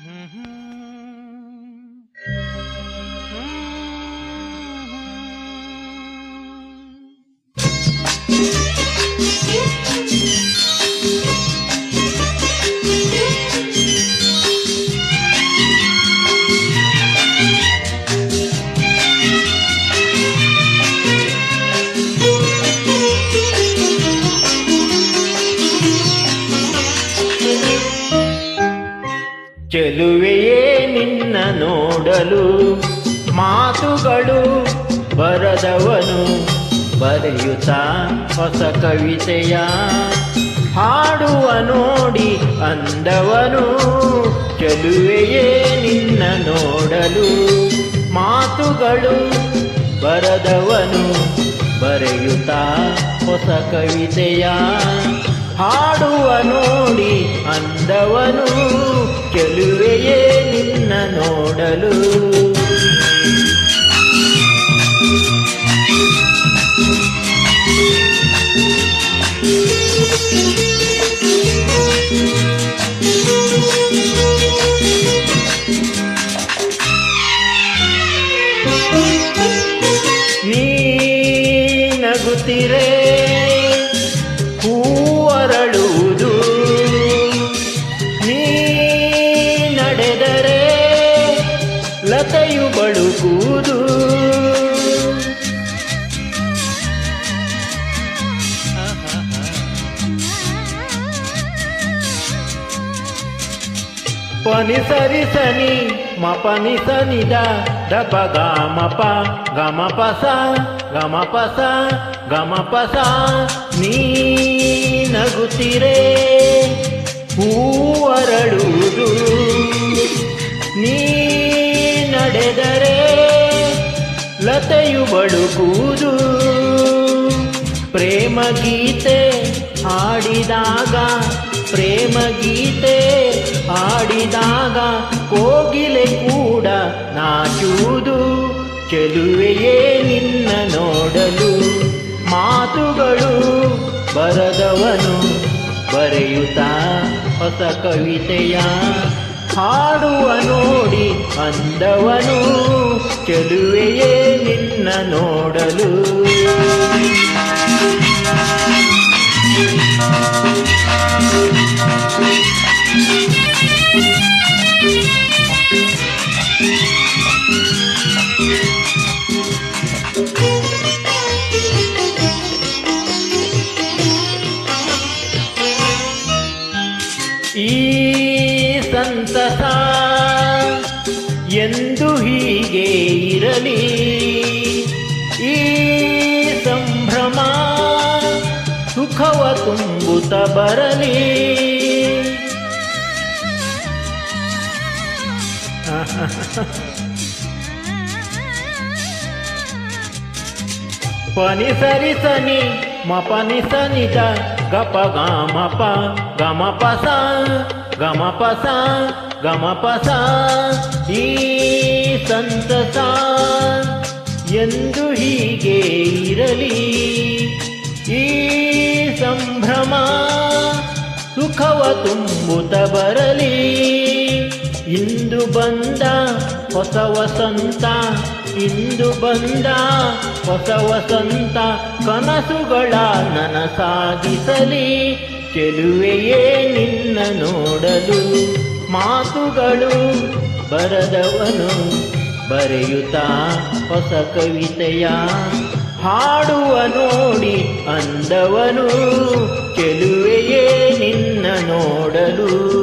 Mm-hmm. mm-hmm. mm-hmm. ಚೆಲುವೆಯೇ ನಿನ್ನ ನೋಡಲು. ಮಾತುಗಳು ಬರದವನು ಬರೆಯುತ್ತ ಹೊಸ ಕವಿತೆಯ. ಹಾಡುವ ನೋಡಿ ಅಂದವನು ಚೆಲುವೆಯೇ ನಿನ್ನ ನೋಡಲು. ಮಾತುಗಳು ಬರದವನು ಬರೆಯುತ್ತ ಹೊಸ ಕವಿತೆಯ. ಹಾಡುವ ನೋಡಿ ಅಂದವನು ಕೆಲುವೆಯೇ ನಿನ್ನ ನೋಡಲು. ನೀ ನಗುತ್ತಿರೆ ಪನಿ ಸರಿ ಸನಿ ಮ ಪನಿ ಸನಿದ, ದಪ ಗಮಪ ಗಮ పస ಗಮ పస ಗಮ పస ನೀ ನಗುತ್ತಿರೆ ನೀ ನಡೆದರೆ, ಲತೆಯು ಬಳುಕುವುದು. ಪ್ರೇಮ ಗೀತೆ ಹಾಡಿದಾಗ ಪ್ರೇಮ ಗೀತೆ ಹಾಡಿದಾಗ ಕೋಗಿಲೆ ಕೂಡ ನಾಚುವುದು. ಚೆಲುವೆಯೇ ನಿನ್ನ ನೋಡಲು? ಮಾತುಗಳು ಬರದವನು ಬರೆಯುತ್ತ ಹೊಸ ಕವಿತೆಯ? ಹಾಡುವ ನೋಡಿ ಅಂದವನು ಚೆಲುವೆಯೇ ನಿನ್ನ ನೋಡಲು? ಈ ಸಂತಸ ಎಂದು ಹೀಗೆ ಇರಲಿ. ಸುಖವ ತುಂಬುತ್ತ ಬರಲಿ. ಪನಿ ಸರಿ ಸನಿ ಮ ಪನಿ ಸನಿದ ಗಪ ಗಮ ಪ ಗಮ ಪಸ ಗಮ ಪಸ ಗಮ ಪಸ ಈ ಸಂತಸ, ಎಂದು ಹೀಗೆ ಇರಲಿ. ಈ ಸಂಭ್ರಮ ಸುಖವ ತುಂಬುತ್ತ ಬರಲಿ. ಇಂದು ಬಂದ ಹೊಸ ವಸಂತ, ಇಂದು ಬಂದ ಹೊಸ ವಸಂತ, ಕನಸುಗಳ ನನಸಾಗಿಸಲಿ ಚೆಲುವೆಯೇ ನಿನ್ನ ನೋಡಲು, ಮಾತುಗಳು ಬರದವನು ಬರೆಯುತ್ತಾ ಹೊಸ ಕವಿತೆಯ ಹಾಡುವ ನೋಡಿ ಅಂದವನು ಚೆಲುವೆಯೇ ನಿನ್ನ ನೋಡಲು.